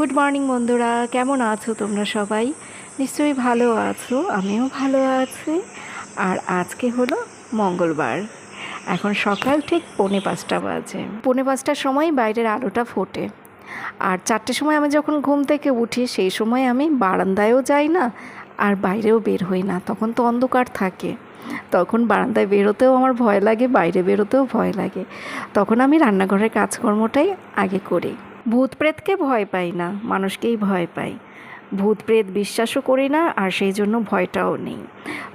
Good morning বন্ধুরা। কেমন আছো তোমরা সবাই? নিশ্চয়ই ভালো আছো, আমিও ভালো আছি। আর আজকে হলো মঙ্গলবার। এখন সকাল ঠিক পৌনে পাঁচটা বাজে। পৌনে পাঁচটার সময় বাইরের আলোটা ফোটে। আর চারটের সময় আমি যখন ঘুম থেকে উঠি, সেই সময় আমি বারান্দায়ও যাই না, আর বাইরেও বের হই না। তখন তো অন্ধকার থাকে। তখন বারান্দায় বেরোতেও আমার ভয় লাগে, বাইরে বেরোতেও ভয় লাগে। তখন আমি রান্নাঘরের কাজকর্মটাই আগে করি। ভূত প্রেতকে ভয় পাই না, মানুষকেই ভয় পাই। ভূত প্রেত বিশ্বাসও করি না, আর সেই জন্য ভয়টাও নেই।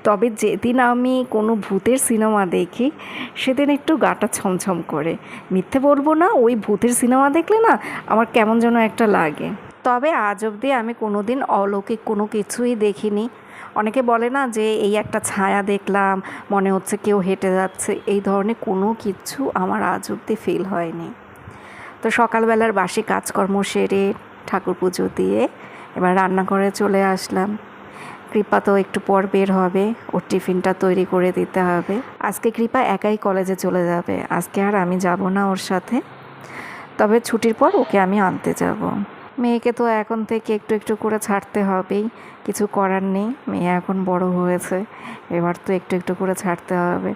তবে যেদিন আমি কোনো ভূতের সিনেমা দেখি, সেদিন একটু গাটা ছমছম করে। মিথ্যে বলব না, ওই ভূতের সিনেমা দেখলে না, আমার কেমন যেন একটা লাগে। তবে আজ অবধি আমি কোনো দিন অলৌকিক কোনো কিছুই দেখিনি। অনেকে বলে না যে, এই একটা ছায়া দেখলাম, মনে হচ্ছে কেউ হেঁটে যাচ্ছে। এই ধরনের কোনো কিছু আমার আজ অবধি ফিল হয়নি। তো সকালবেলার বাসি কাজকর্ম সেরে ঠাকুর পুজো দিয়ে এবার রান্নাঘরে চলে আসলাম। কৃপা তো একটু পর বের হবে, ওর টিফিনটা তৈরি করে দিতে হবে। আজকে কৃপা একাই কলেজে চলে যাবে, আজকে আর আমি যাব না ওর সাথে। তবে ছুটির পর ওকে আমি আনতে যাব। মেয়েকে তো এখন থেকে একটু একটু করে ছাড়তে হবেই। কিছু করার নেই, মেয়ে এখন বড় হয়েছে, এবার তো একটু একটু করে ছাড়তে হবে।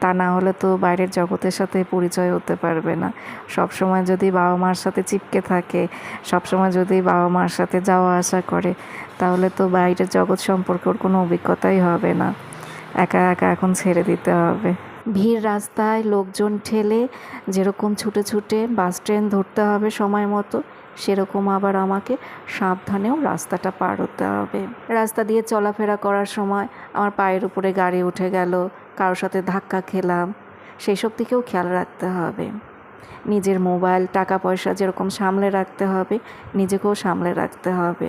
তা না হলে তো বাইরের জগতের সাথে পরিচয় হতে পারবে না। সব সময় যদি বাবা মার সাথে চিপকে থাকে সব সময় যদি বাবা মার সাথে যাওয়া আসা করে, তাহলে তো বাইরের জগৎ সম্পর্কে ওর কোনো অভিজ্ঞতাই হবে না। একা একা এখন ছেড়ে দিতে হবে। ভিড় রাস্তায় লোকজন ঠেলে যেরকম ছুটে ছুটে বাস ট্রেন ধরতে হবে সময় মতো সেরকম আবার আমাকে সাবধানেও রাস্তাটা পার হতে হবে। রাস্তা দিয়ে চলাফেরা করার সময় আমার পায়ের উপরে গাড়ি উঠে গেল, কারোর সাথে ধাক্কা খেলাম সেই সব দিকেও খেয়াল রাখতে হবে। নিজের মোবাইল টাকা পয়সা যেরকম সামলে রাখতে হবে, নিজেকেও সামলে রাখতে হবে।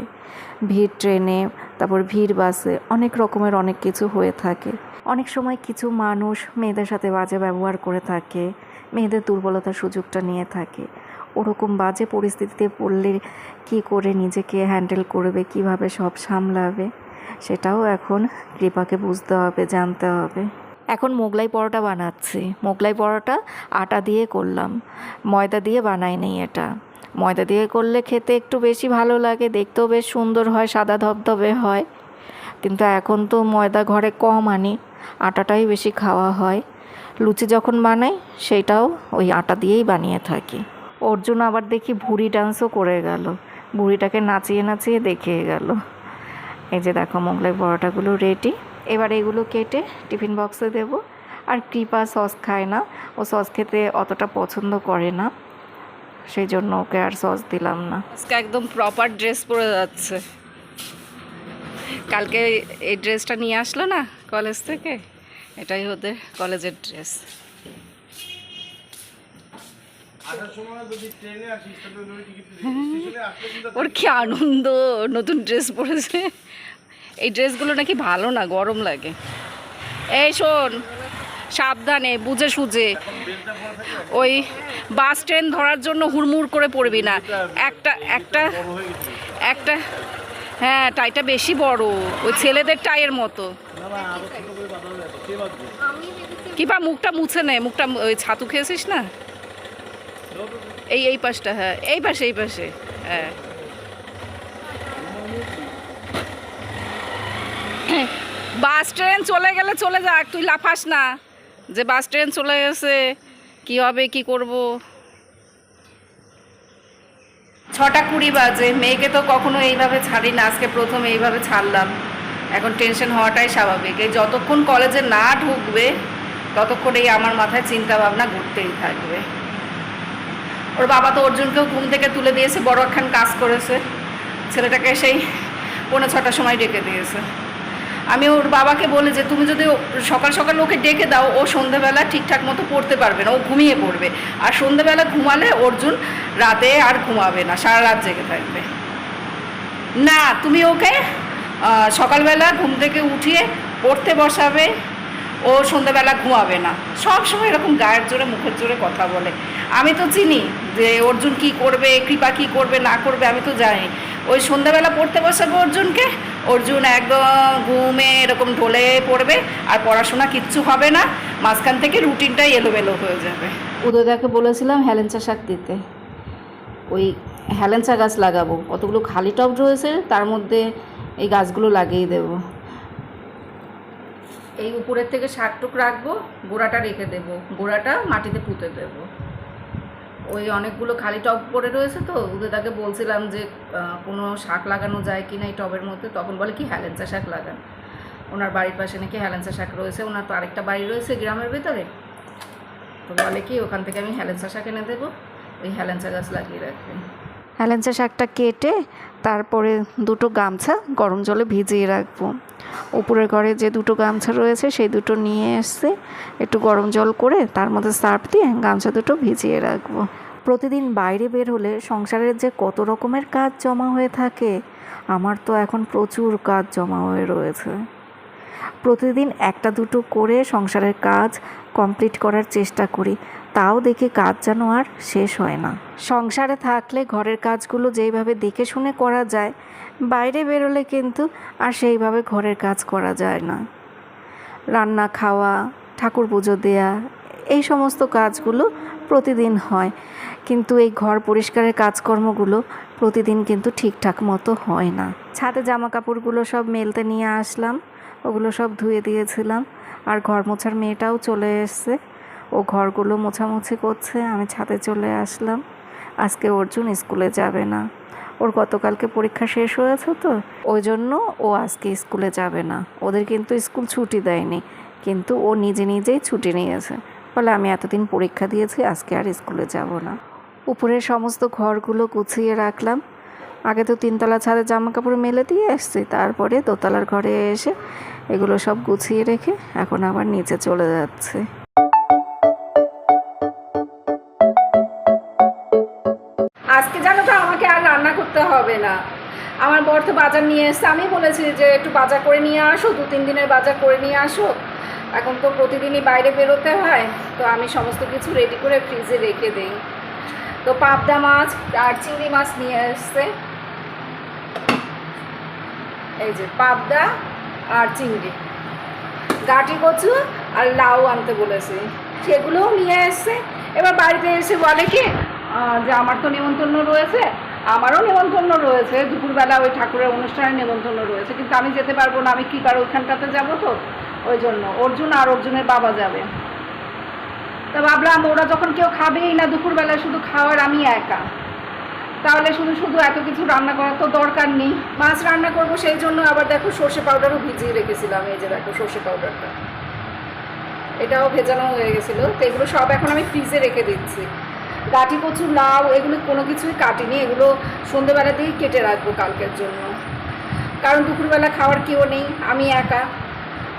ভিড় ট্রেনে, তারপর ভিড় বাসে অনেক রকমের অনেক কিছু হয়ে থাকে। অনেক সময় কিছু মানুষ মেয়েদের সাথে বাজে ব্যবহার করে থাকে, মেয়েদের দুর্বলতার সুযোগটা নিয়ে থাকে। ওরকম বাজে পরিস্থিতিতে পড়লে কী করে নিজেকে হ্যান্ডেল করবে, কীভাবে সব সামলাবে, সেটাও এখন কৃপাকে বুঝতে হবে, জানতে হবে। এখন মোগলাই পরোটা বানাচ্ছি। মোগলাই পরোটা আটা দিয়ে করলাম। ময়দা দিয়ে বানাই নেই এটা। ময়দা দিয়ে করলে খেতে একটু বেশি ভালো লাগে, দেখতেও বেশ সুন্দর হয়, সাদা ধবধবে হয়। কিন্তু এখন তো ময়দা ঘরে কম আনি, আটাটাই বেশি খাওয়া হয়। লুচি যখন বানাই, সেটাও ওই আটা দিয়েই বানিয়ে থাকি। অর্জুন আবার দেখি ভুড়ি ডান্সও করে গেল। ভুড়িটাকে নাচিয়ে নাচিয়ে দেখিয়ে গেল। এই যে দেখো মোগলাই পরোটাগুলো রেডি এবার এগুলো কেটে টিফিন বক্সে দেব। আর কৃপা সস খায় না। ও সস খেতে অতটা পছন্দ করে না। সেই জন্য ওকে আর সস দিলাম না। আজকে একদম প্রপার ড্রেস পরে যাচ্ছে। কালকে এই ড্রেসটা নিয়ে আসলো না কলেজ থেকে? এটাই ওদের কলেজের ড্রেস ওর কি আনন্দ নতুন ড্রেস পরেছে। এই ড্রেসগুলো নাকি ভালো না গরম লাগে। এই শোন সাবধানে বুঝে সুঝে। ওই বাস ট্রেন ধরার জন্য হুড়মুড় করে পড়বি না। একটা একটা একটা হ্যাঁ টাইটা বেশি বড়। ওই ছেলেদের টাইয়ের মতো। কিবা মুখটা মুছে নে মুখটা ওই ছাতু খেয়েছিস না? এই এই পাশটা হ্যাঁ। এই পাশে এই পাশে। হ্যাঁ। বাস ট্রেন চলে গেলে চলে যাক, তুই লাফাস না। যে বাস ট্রেন চলে গেছে, কি হবে, কি করব? ছটা কুড়ি বাজে। মেয়েকে তো কখনো এইভাবে ছাড়ি না, আজকে প্রথম এইভাবে ছাড়লাম। এখন টেনশন হওয়াটাই স্বাভাবিক। এই যতক্ষণ কলেজে না ঢুকবে, ততক্ষণ এই আমার মাথায় চিন্তা ভাবনা ঘুরতেই থাকবে। ওর বাবা তো অর্জুনকেও ঘুম থেকে তুলে দিয়েছে, বড় একখান কাজ করেছে। ছেলেটাকে সেই পৌনে ছটার সময় ডেকে দিয়েছে। আমি ওর বাবাকে বলে যে, তুমি যদি সকাল সকাল ওকে ডেকে দাও, ও সন্ধেবেলা ঠিকঠাক মতো পড়তে পারবে না, ও ঘুমিয়ে পড়বে। আর সন্ধেবেলা ঘুমালে অর্জুন রাতে আর ঘুমাবে না, সারা রাত জেগে থাকবে। না, তুমি ওকে সকালবেলা ঘুম থেকে উঠিয়ে পড়তে বসাবে, ও সন্ধ্যাবেলা ঘুমাবে না। সব সময় এরকম গায়ের জোরে, মুখের জোরে কথা বলে। আমি তো চিনি যে অর্জুন কি করবে কৃপা কি করবে না করবে আমি তো জানি। ওই সন্ধ্যাবেলা পড়তে বসাবো অর্জুনকে অর্জুন একদম ঘুমে এরকম ঢলে পড়বে আর পড়াশোনা কিচ্ছু হবে না মাঝখান থেকে রুটিনটাই এলোমেলো হয়ে যাবে। উদয়দাকে বলেছিলাম হেলেঞ্চা শাক দিতে। ওই হ্যালেঞ্চা গাছ লাগাবো কতগুলো খালি টব রয়েছে তার মধ্যে এই গাছগুলো লাগিয়ে দেব। এই উপরের থেকে শাকটুক রাখব গোড়াটা রেখে দেবো গোড়াটা মাটিতে পুঁতে দেবো। ওই অনেকগুলো খালি টব পড়ে রয়েছে তো উদয়দাকে বলছিলাম যে কোনো শাক লাগানো যায় কি না এই টবের মধ্যে? তখন বলে, কি হ্যালেন্সা শাক লাগান? ওনার বাড়ির পাশে নাকি হ্যালেন্সা শাক রয়েছে, ওনার তো আরেকটা বাড়ি রয়েছে গ্রামের ভেতরে। তো বলে কি, ওখান থেকে আমি হ্যালেন্সা শাক এনে দেবো, ওই হ্যালেন্সা গাছ লাগিয়ে রাখবেন। হ্যালেঞ্চা শাকটা কেটে তারপরে দুটো গামছা গরম জলে ভিজিয়ে রাখব। উপরের ঘরে যে দুটো গামছা রয়েছে সেই দুটো নিয়ে এসে একটু গরম জল করে তার মধ্যে সার্ফ দিয়ে গামছা দুটো ভিজিয়ে রাখব। প্রতিদিন বাইরে বের হলে সংসারের যে কত রকমের কাজ জমা হয়ে থাকে, আমার তো এখন প্রচুর কাজ জমা হয়ে রয়েছে। প্রতিদিন একটা দুটো করে সংসারের কাজ কমপ্লিট করার চেষ্টা করি। তাও দেখি কাজ যেন আর শেষ হয় না। সংসারে থাকলে ঘরের কাজগুলো যেইভাবে দেখে শুনে করা যায়, বাইরে বেরোলে কিন্তু আর সেইভাবে ঘরের কাজ করা যায় না। রান্না, খাওয়া, ঠাকুর পুজো দেয়া, এই সমস্ত কাজগুলো প্রতিদিন হয়। কিন্তু এই ঘর পরিষ্কারের কাজকর্মগুলো প্রতিদিন কিন্তু ঠিকঠাক মতো হয় না। ছাদে জামা কাপড়গুলো সব মেলতে নিয়ে আসলাম, ওগুলো সব ধুয়ে দিয়েছিলাম, আর ঘর মোছার মেয়েটাও চলে এসছে। ও ঘরগুলো মোছামুছি করছে, আমি ছাদে চলে আসলাম। আজকে অর্জুন স্কুলে যাবে না। ওর গতকালকে পরীক্ষা শেষ হয়েছে তো, ওই জন্য ও আজকে স্কুলে যাবে না। ওদের কিন্তু স্কুল ছুটি দেয়নি, কিন্তু ও নিজে নিজেই ছুটি নিয়েছে। বলে আমি এতদিন পরীক্ষা দিয়েছি, আজকে আর স্কুলে যাব না। উপরের সমস্ত ঘরগুলো গুছিয়ে রাখলাম। আগে তো তিনতলা ছাদে জামা কাপড় মেলে দিয়ে এসছি, তারপরে দোতলার ঘরে এসে এগুলো সব গুছিয়ে রেখে এখন আবার নিচে চলে যাচ্ছে। করতে হবে না। আমার বর তো বাজার নিয়ে এসছে। আমি বলেছি যে একটু বাজার করে নিয়ে আসো, দু, তিন দিনের বাজার করে নিয়ে আসো। এখন তো প্রতিদিনই বাইরে বেরোতে হয়, তো আমি সমস্ত কিছু রেডি করে ফ্রিজে রেখে দিই। তো পাবদা মাছ আর চিংড়ি মাছ নিয়ে এসছে। এই যে পাবদা আর চিংড়ি। গাটি কচু আর লাউ আনতে বলেছি। সেগুলোও নিয়ে এসছে। এবার বাড়িতে এসে বলে কি যে আমার তো নেমন্তন্ন রয়েছে। আমারও নেমন্তন্ন রয়েছে। দুপুরবেলা ওই ঠাকুরের অনুষ্ঠানে নেমন্তন্ন রয়েছে। কিন্তু আমি যেতে পারব না, আমি কী কারও ওইখানটাতে যাব তো? ওই জন্য। অর্জুন আর অর্জুনের বাবা যাবে। তা ভাবলাম, ওরা যখন কেউ খাবেই না দুপুরবেলায়, শুধু খাওয়ার আমি একা। তাহলে শুধু শুধু এত কিছু রান্না করার তো দরকার নেই। মাছ রান্না করব সেই জন্য আবার দেখো সর্ষে পাউডারও ভিজিয়ে রেখেছিলাম। এই যে দেখো সর্ষে পাউডারটা। এটাও ভেজানো হয়ে গেছিল। তো এগুলো সব এখন আমি ফ্রিজে রেখে দিচ্ছি। গাটি কচু লাউ, এগুলো কোনো কিছুই কাটিনি, এগুলো সন্ধেবেলাতেই কেটে রাখব কালকের জন্য। কারণ দুপুরবেলা খাওয়ার কেউ নেই, আমি একা।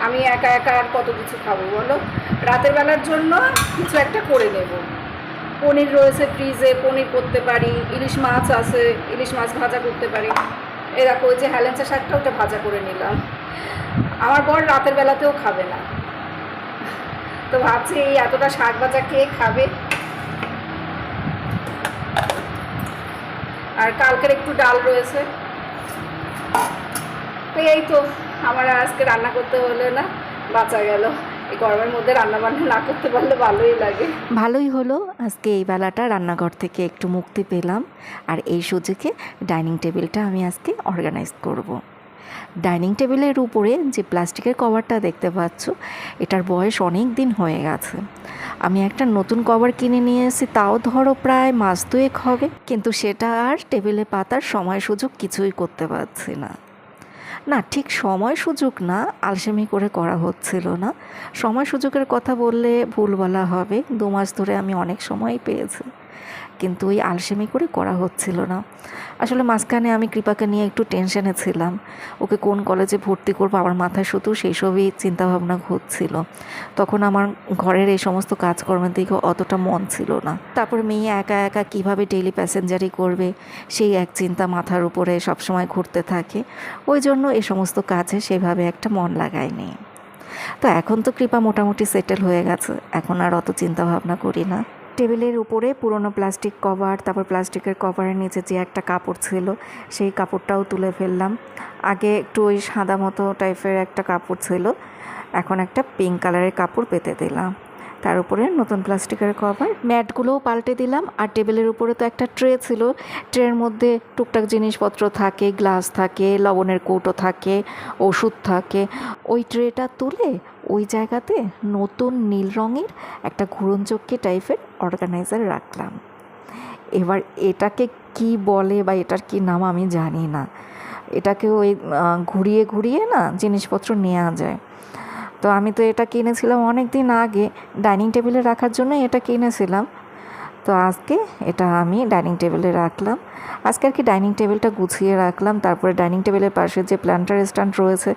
আমি একা একা আর কত কিছু খাব বলো? রাতের বেলার জন্য কিছু একটা করে নেব। পনির রয়েছে ফ্রিজে পনির করতে পারি, ইলিশ মাছ আছে, ইলিশ মাছ ভাজা করতে পারি। এ দেখো, ওই যে হ্যালেঞ্চা শাকটা, ওটা ভাজা করে নিলাম। আমার বর রাতের বেলাতেও খাবে না। তো ভাবছি এই এতটা শাক ভাজা কে খাবে? আর কালকের একটু ডাল রয়েছে। এই তো, আমার আজকে রান্না করতে হলে না, বাঁচা গেল। এই গরমের মধ্যে রান্না বান্না না করতে পারলে ভালোই লাগে। ভালোই হলো, আজকে এই বেলাটা রান্নাঘর থেকে একটু মুক্তি পেলাম। আর এই সুযোগে ডাইনিং টেবিলটা আমি আজকে অর্গানাইজ করব। ডাইনিং টেবিলের উপরে যে প্লাস্টিকের কভারটা দেখতে পাচ্ছ, এটার বয়স অনেক দিন হয়ে গেছে। আমি একটা নতুন কভার কিনে নিয়ে এসেছি, তাও ধরো প্রায় মাস দুয়েক হবে। কিন্তু সেটা আর টেবিলে পাতার সময় সুযোগ কিছুই করতে পারছি না। না, ঠিক সময় সুযোগ না, আলসেমি করে করা হচ্ছিল না। সময় সুযোগের কথা বললে ভুল বলা হবে। দু মাস ধরে আমি অনেক সময়ই পেয়েছি। কিন্তু ওই আলসেমি করে করা হচ্ছিল না। আসলে মাঝখানে আমি কৃপাকে নিয়ে একটু টেনশনে ছিলাম। ওকে কোন কলেজে ভর্তি করব, আমার মাথায় শুধু সেই সবই চিন্তাভাবনা ঘুরছিল। তখন আমার ঘরের এই সমস্ত কাজকর্মের দিকে অতটা মন ছিল না। তারপর মেয়ে একা একা কীভাবে ডেইলি প্যাসেঞ্জারি করবে, সেই এক চিন্তা মাথার উপরে সবসময় ঘুরতে থাকে। ওই জন্য এই সমস্ত কাজে সেভাবে একটা মন লাগায়নি। তো এখন তো কৃপা মোটামুটি সেটেল হয়ে গেছে। এখন আর অত চিন্তা ভাবনা করি না। টেবিলের উপরে পুরনো প্লাস্টিক কভার, তারপর প্লাস্টিকের কভারের নিচে যে একটা কাপড় ছিল, সেই কাপড়টাও তুলে ফেললাম। আগে একটু ওই সাদা মতো টাইপের একটা কাপড় ছিল, এখন একটা পিঙ্ক কালারের কাপড় পেতে দিলাম। তার উপরে নতুন প্লাস্টিকের কভার, ম্যাটগুলোও পাল্টে দিলাম, আর টেবিলের উপরে তো একটা ট্রে ছিল। ট্রের মধ্যে টুকটাক জিনিসপত্র থাকে, গ্লাস থাকে, লবণের কৌটো থাকে, ওষুধ থাকে। ওই ট্রেটা তুলে ওই জায়গাতে নতুন নীল রঙের একটা ঘুরনচক্কি টাইপের অর্গানাইজার রাখলাম। এবার এটাকে কি বলে বা এটার কি নাম আমি জানি না। এটাকে ওই ঘুরিয়ে ঘুরিয়ে না জিনিসপত্র নেওয়া যায়। তো আমি তো এটা কিনেছিলাম অনেক দিন আগে। ডাইনিং টেবিলে রাখার জন্য এটা কিনেছিলাম। তো আজকে এটা আমি ডাইনিং টেবিলে রাখলাম। আজকে আর কি ডাইনিং টেবিলটা গুছিয়ে রাখলাম। তারপরে ডাইনিং টেবিলের পাশে যে প্ল্যান্টার স্ট্যান্ড রয়েছে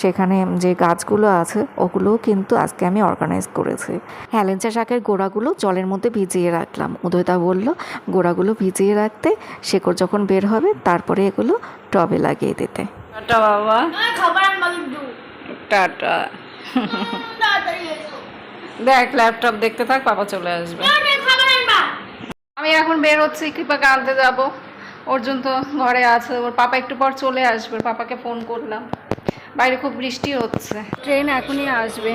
সেখানে যে গাছগুলো আছে ওগুলোও কিন্তু আজকে আমি অর্গানাইজ করেছি। হ্যালেঞ্চা শাকের গোড়াগুলো জলের মধ্যে ভিজিয়ে রাখলাম। উদয়দা বলল গোড়াগুলো ভিজিয়ে রাখতে শেকড় যখন বের হবে তারপরে এগুলো টবে লাগিয়ে দিতে। টাটা বাবা। দেখ ল্যাপটপ দেখতে থাক পাপা চলে আসবে। আমি এখন বের হচ্ছি কৃপাকে আনতে যাব। অর্জুন তো ঘরে আছে, ওর পাপা একটু পর চলে আসবে পাপাকে ফোন করলাম। বাইরে খুব বৃষ্টি হচ্ছে। ট্রেন এখনই আসবে।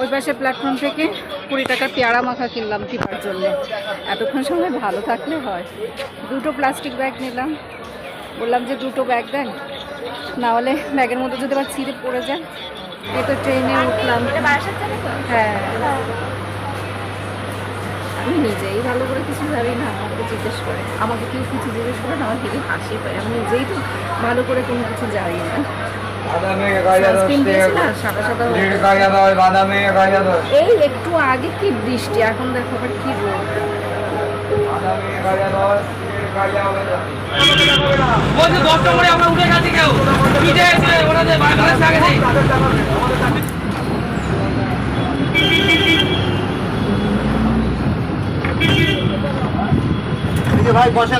ওই পাশে প্ল্যাটফর্ম থেকে কুড়ি টাকার পেয়ারা মাখা কিনলাম টিপার জন্য। এতক্ষণ সময় ভালো থাকলে হয়। দুটো প্লাস্টিক ব্যাগ নিলাম। বললাম যে, দুটো ব্যাগ দেন। না হলে ব্যাগের মধ্যে যদি আবার ছিঁড়ে পড়ে যায়, এই তো ট্রেনে উঠলাম। হ্যাঁ। আমি নিজেই ভালো করে কিছু জানি না আমাকে জিজ্ঞেস করে। আমাকে কেউ কিছু জিজ্ঞেস করে না আমার হেবি হাসি পায়। আমি নিজেই তো ভালো করে কোনো কিছু জানি না। এই একটু আগে কি বৃষ্টি এখন দেখো আবার কি রোদ। দশ আমরা উঠে গেছি কেউ। পিঠে ওনাদের নেই বসে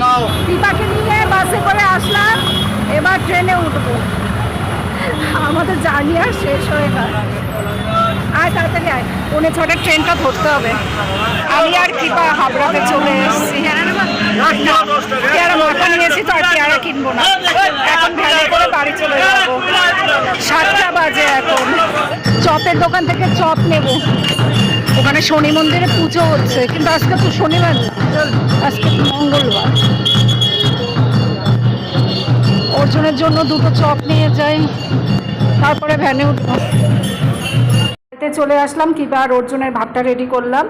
করে আসলাম, এবার ট্রেনে উঠবো। আমাদের আর শেষ হয়ে তাড়াতাড়ি ট্রেনটা ধরতে হবে। আমি আর চলে কিনবো না। এখন করে সাতটা বাজে এখন। চপের দোকান থেকে চপ নেব। ওখানে শনি মন্দিরে পুজো হচ্ছে, কিন্তু আজকে তো শনিবার আজকে মঙ্গলবার। অর্জুনের জন্য দুটো চপ নিয়ে যাই, তারপরে ভ্যানে উঠবো। চলে আসলাম, কিবা আর অর্জুনের ভাতটা রেডি করলাম।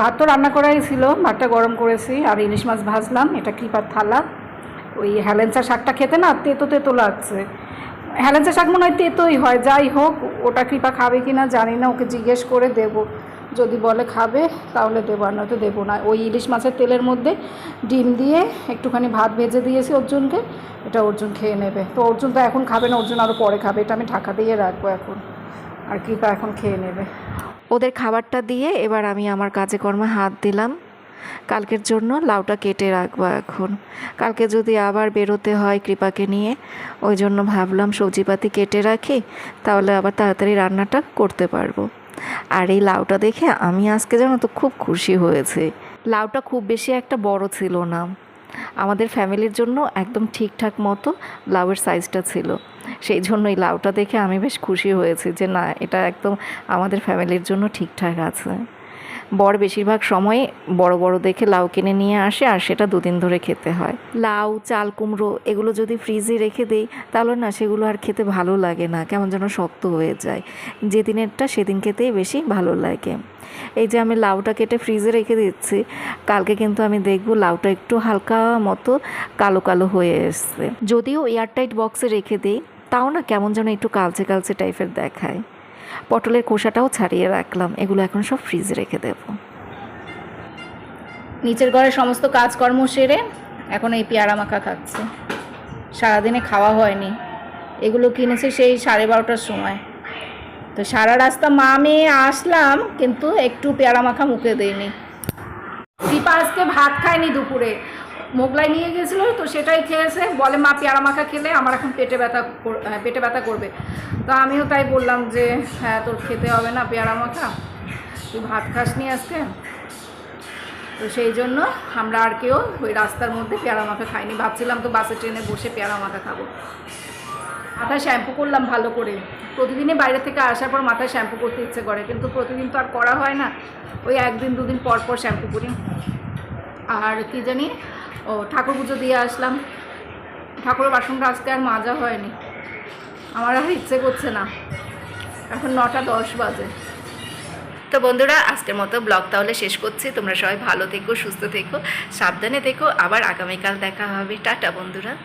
ভাত তো রান্না করাই ছিল, ভাতটা গরম করেছি, আর ইলিশ মাছ ভাজলাম, এটা কৃপার থালা। ওই হ্যালেঞ্চা শাকটা খেতে না তেতো তেতো লাগছে হ্যালেঞ্চা শাক মনে হয় তেতোই হয়, যাই হোক, ওটা কৃপা খাবে কি না জানি না, ওকে জিজ্ঞেস করে দেব। যদি বলে খাবে, তাহলে দেবো আর নয়তো দেবো না। ওই ইলিশ মাছের তেলের মধ্যে ডিম দিয়ে একটুখানি ভাত ভেজে দিয়েছি অর্জুনকে, এটা অর্জুন খেয়ে নেবে। তো অর্জুন তো এখন খাবে না, অর্জুন আরও পরে খাবে, এটা আমি ঢাকা দিয়ে রাখব এখন। আর কৃপা এখন খেয়ে নেবে। ওদের খাবারটা দিয়ে এবার আমি আমার কাজে কর্মে হাত দিলাম। কালকের জন্য লাউটা কেটে রাখব এখন। কালকে যদি আবার বেরোতে হয় কৃপাকে নিয়ে, ওই জন্য ভাবলাম সবজিপাতি কেটে রাখি, তাহলে আবার তাড়াতাড়ি রান্নাটা করতে পারব। আর এই লাউটা দেখে আমি আজকে জানো তো খুব খুশি হয়েছে। লাউটা খুব বেশি একটা বড় ছিল না। আমাদের ফ্যামিলির জন্য একদম ঠিকঠাক মতো লাউয়ের সাইজটা ছিল। সেই জন্য এই লাউটা দেখে আমি বেশ খুশি হয়েছি যে না, এটা একদম আমাদের ফ্যামিলির জন্য ঠিকঠাক আছে। বর বেশিরভাগ সময় বড় বড় দেখে লাউ কিনে নিয়ে আসে আর সেটা দুদিন ধরে খেতে হয়। লাউ, চাল, কুমড়ো এগুলো যদি ফ্রিজে রেখে দেই, তাহলে না সেগুলো আর খেতে ভালো লাগে না, কেমন যেন শক্ত হয়ে যায়। যেদিনেরটা সেদিন খেতেই বেশি ভালো লাগে। এই যে আমি লাউটা কেটে ফ্রিজে রেখে দিচ্ছি, কালকে কিন্তু আমি দেখব লাউটা একটু হালকা মতো কালো কালো হয়ে এসছে। যদিও এয়ারটাইট বক্সে রেখে দিই, তাও না কেমন যেন একটু কালচে কালচে টাইপের দেখায়। পটলের খোসাটাও ছাড়িয়ে রাখলাম। এগুলো এখন সব ফ্রিজে রেখে দেবো। নিচের ঘরে সমস্ত কাজকর্ম সেরে এখন এই পেয়ারা মাখা খাচ্ছে। সারাদিনে খাওয়া হয়নি। এগুলো কিনেছে সেই সাড়ে বারোটার সময়। তো সারা রাস্তা মা মেয়ে আসলাম, কিন্তু একটু পেয়ারা মাখা মুখে দেয়নি দীপা আজকে ভাত খায়নি দুপুরে। মোগলাই নিয়ে গেছিল, তো সেটাই খেয়েছে। বলে, মা, পেয়ারা মাখা খেলে আমার এখন পেটে ব্যথা পেটে ব্যথা করবে। তো আমিও তাই বললাম যে হ্যাঁ তোর খেতে হবে না পেয়ারা মাখা। তুই ভাত খাস খাসনি আজকে। তো সেই জন্য আমরা আর কেউ ওই রাস্তার মধ্যে পেয়ারা মাখা খাইনি। ভাবছিলাম তো বাসে, ট্রেনে বসে পেয়ারা মাখা খাব। মাথায় শ্যাম্পু করলাম ভালো করে। প্রতিদিনই বাইরে থেকে আসার পর মাথায় শ্যাম্পু করতে ইচ্ছে করে, কিন্তু প্রতিদিন তো আর করা হয় না। ওই একদিন, দুদিন পর পর শ্যাম্পু করি। আর কি জানি ও, ঠাকুর পুজো দিয়ে আসলাম। ঠাকুরের বাসনটা আজকে আর মাজা হয়নি। আমার আর ইচ্ছে করছে না। এখন নটা দশ বাজে। তো বন্ধুরা, আজকের মতো ব্লগ তাহলে শেষ করছি। তোমরা সবাই ভালো থেকো, সুস্থ থেকো, সাবধানে থেকো। আবার আগামীকাল দেখা হবে। টাটা, বন্ধুরা।